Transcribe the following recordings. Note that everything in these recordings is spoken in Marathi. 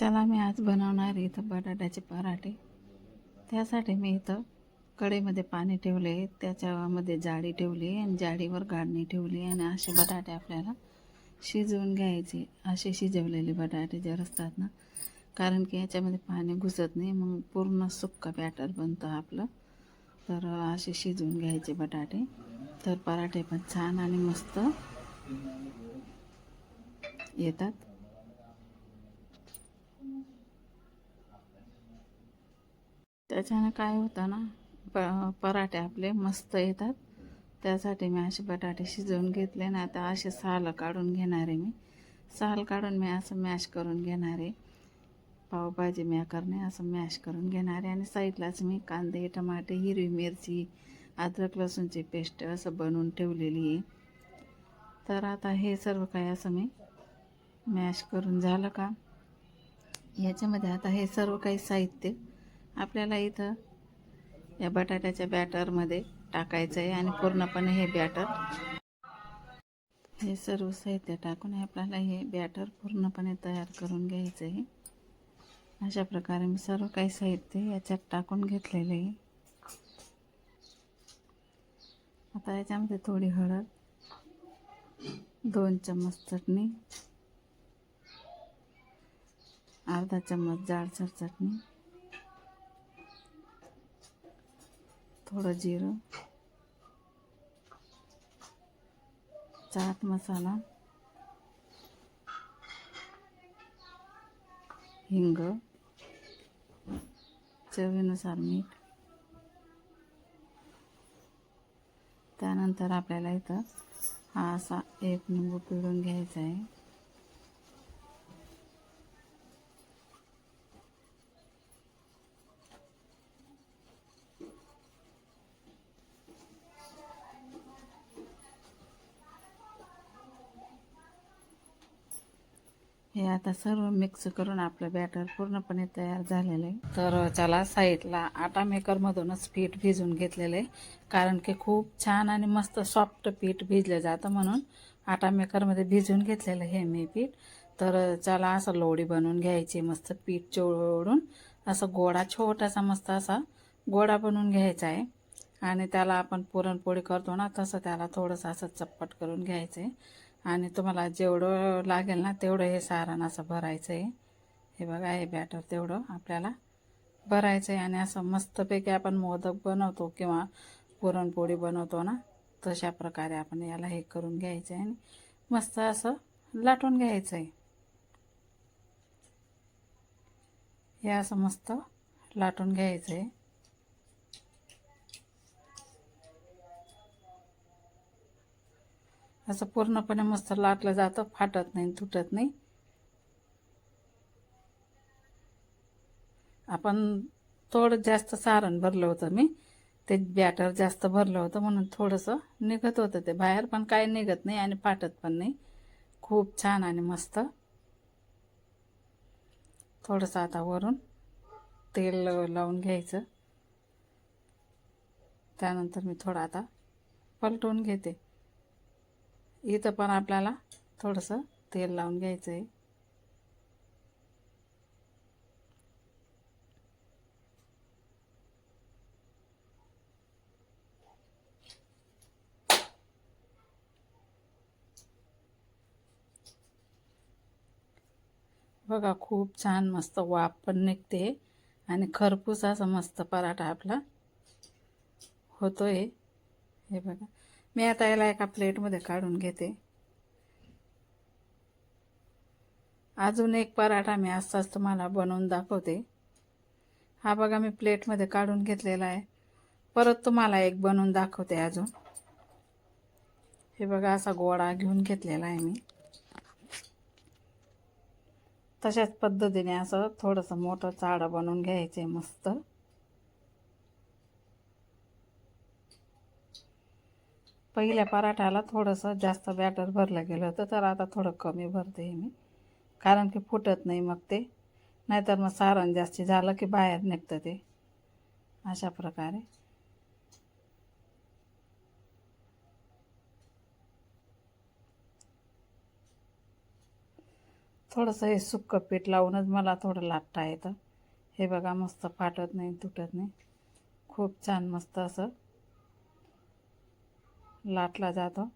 चला मी आज बनवणार इथं बटाट्याचे पराठे. त्यासाठी मी इथं कढईमध्ये पाणी ठेवले त्याच्यामध्ये जाळी ठेवली आणि जाळीवर गाडणी ठेवली आणि असे बटाटे आपल्याला शिजवून घ्यायचे. असे शिजवलेले बटाटे जर असतात ना कारण की याच्यामध्ये पाणी घुसत नाही मग पूर्ण सुक्का बॅटर बनतं आपलं. तर असे शिजवून घ्यायचे बटाटे. तर पराठे पण छान आणि मस्त येतात. त्याच्यानं काय होतं ना प पराठे आपले मस्त येतात. त्यासाठी मी असे बटाटे शिजवून घेतले ना आता असे साल काढून घेणार आहे मी. साल काढून मी असं मॅश करून घेणार आहे. पावभाजी मॅकरने असं मॅश करून घेणार आहे. आणि साईडलाच मी कांदे टमाटे हिरवी मिरची अद्रक लसूणची पेस्ट असं बनवून ठेवलेली आहे. तर आता हे सर्व काही असं मी मॅश करून झालं का? याच्यामध्ये आता हे सर्व काही साहित्य आपल्याला इथं या बटाट्याच्या बॅटरमध्ये टाकायचं आहे आणि पूर्णपणे हे बॅटर हे सर्व साहित्य टाकून आपल्याला हे बॅटर पूर्णपणे तयार करून घ्यायचं आहे अशा प्रकारे मी सर्व काही साहित्य याच्यात टाकून घेतलेलं आहे. आता याच्यामध्ये थोडी हळद दोन चम्मच चटणी अर्धा चम्मच जाडसर चटणी थोडं जिरं. चाट मसाला. हिंग. चवीनुसार मीठ. त्यानंतर आपल्याला इथं हा असा एक निंबू पिळून घ्यायचा आहे. हे आता सर्व मिक्स करून आपलं बॅटर पूर्णपणे तयार झालेलं आहे. तर चला साईडला आटा मेकरमधूनच पीठ भिजून घेतलेलं आहे. कारण की खूप छान आणि मस्त सॉफ्ट पीठ भिजलं जातं म्हणून आटा मेकरमध्ये भिजून घेतलेलं हे मी पीठ. तर चला असं लोडी बनवून घ्यायची मस्त पीठ चोळून असं गोडा छोटासा मस्त असा गोडा बनवून घ्यायचा आहे. आणि त्याला आपण पुरणपोळी करतो ना तसं त्याला थोडंसं असं चप्पट करून घ्यायचं आहे आणि तुम्हाला जेवढं लागेल ना तेवढं हे सारण असं भरायचं आहे हे बघा हे बॅटर तेवढं आपल्याला भरायचं आहे आणि असं मस्तपैकी आपण मोदक बनवतो किंवा पुरणपोळी बनवतो ना तशा प्रकारे आपण याला हे करून घ्यायचं आहे आणि मस्त असं लाटून घ्यायचं आहे हे असं मस्त लाटून घ्यायचं आहे असं पूर्णपणे मस्त लाटलं जातं फाटत नाही तुटत नाही. आपण थोडं जास्त सारण भरलं होतं मी. ते बॅटर जास्त भरलं होतं म्हणून थोडंसं निघत होतं ते बाहेर पण काही निघत नाही आणि फाटत पण नाही. खूप छान आणि मस्त. थोडंसं आता वरून तेल लावून घ्यायचं. त्यानंतर मी थोडं आता पलटवून घेते. इथं पण आपल्याला थोडंसं तेल लावून घ्यायचं आहे बघा खूप छान मस्त वाफ पण निघते आणि खरपूस असा मस्त पराठा आपला होतोय. हे बघा. मी आता याला एका प्लेटमध्ये काढून घेते. अजून एक पराठा मी आजचाच तुम्हाला बनवून दाखवते. हा बघा मी प्लेटमध्ये काढून घेतलेला आहे. परत तुम्हाला एक बनवून दाखवते अजून. हे बघा असा गोळा घेऊन घेतलेला आहे मी. तशाच पद्धतीने असं थोडंसं मोठं चाडं बनवून घ्यायचं आहे मस्त. पहिल्या पराठ्याला थोडंसं जास्त बॅटर भरलं गेलं होतं तर आता थोडं कमी भरते मी. कारण की फुटत नाही मग ते. नाहीतर मग सारण जास्ती झालं की बाहेर निघतं ते. अशा प्रकारे. थोडंसं हे सुक्कं पीठ लावूनच मला थोडं लाटता येतं. हे बघा मस्त फाटत नाही तुटत नाही. खूप छान मस्त असं लाटला जातो.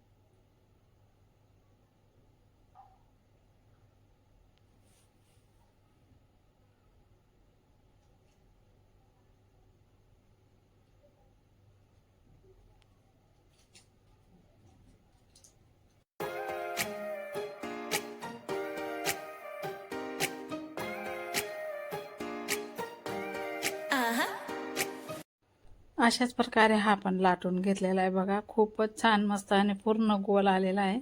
अशाच प्रकारे हा पण लाटून घेतलेला आहे बघा. खूपच छान मस्त आणि पूर्ण गोल आलेला आहे.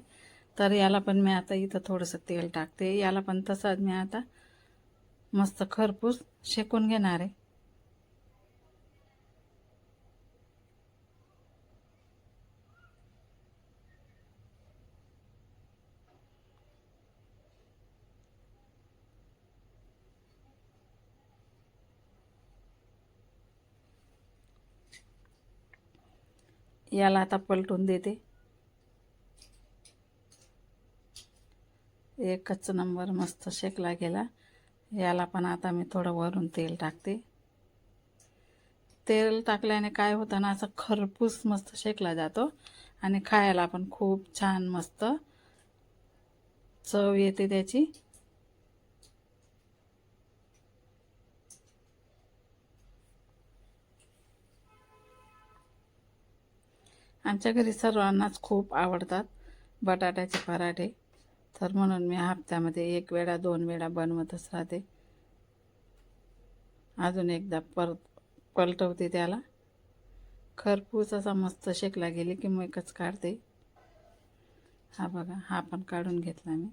तर याला पण मी आता इथं थोडंसं तेल टाकते. याला पण तसंच मी आता मस्त खरपूस शेकून घेणार आहे. याला आता पलटून देते. एकच नंबर मस्त शेकला गेला. याला पण आता मी थोडं वरून तेल टाकते. तेल टाकल्याने काय होतं ना असं खरपूस मस्त शेकला जातो आणि खायला पण खूप छान मस्त चव येते त्याची. आमच्या घरी सर्वांनाच खूप आवडतात बटाट्याचे पराठे. तर म्हणून मी हप्त्यामध्ये एक वेळा दोन वेळा बनवतच राहते. अजून एकदा परत पलटवते त्याला. खरपूस असा मस्त शेकला गेले की मग एकच काढते. हा बघा हा पण काढून घेतला मी.